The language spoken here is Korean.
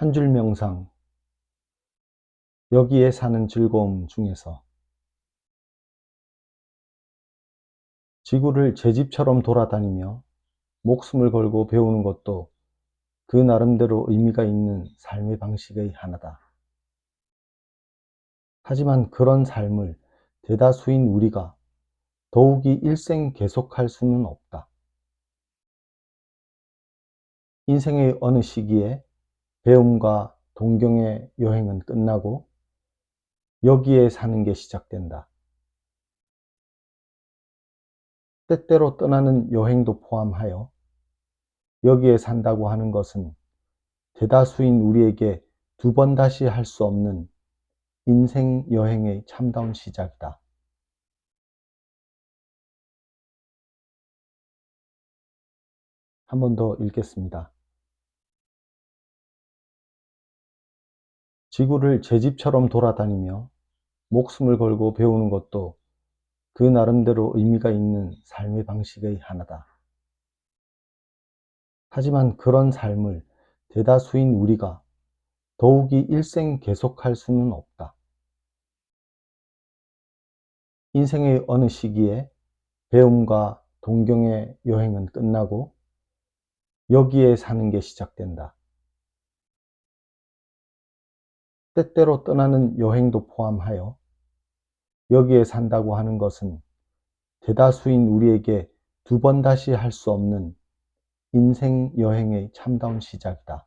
한 줄 명상. 여기에 사는 즐거움 중에서 지구를 제 집처럼 돌아다니며 목숨을 걸고 배우는 것도 그 나름대로 의미가 있는 삶의 방식의 하나다. 하지만 그런 삶을 대다수인 우리가 더욱이 일생 계속할 수는 없다. 인생의 어느 시기에 배움과 동경의 여행은 끝나고 여기에 사는 게 시작된다. 때때로 떠나는 여행도 포함하여 여기에 산다고 하는 것은 대다수인 우리에게 두 번 다시 할 수 없는 인생 여행의 참다운 시작이다. 한 번 더 읽겠습니다. 지구를 제 집처럼 돌아다니며 목숨을 걸고 배우는 것도 그 나름대로 의미가 있는 삶의 방식의 하나다. 하지만 그런 삶을 대다수인 우리가 더욱이 일생 계속할 수는 없다. 인생의 어느 시기에 배움과 동경의 여행은 끝나고 여기에 사는 게 시작된다. 때때로 떠나는 여행도 포함하여 여기에 산다고 하는 것은 대다수인 우리에게 두 번 다시 할 수 없는 인생 여행의 참다운 시작이다.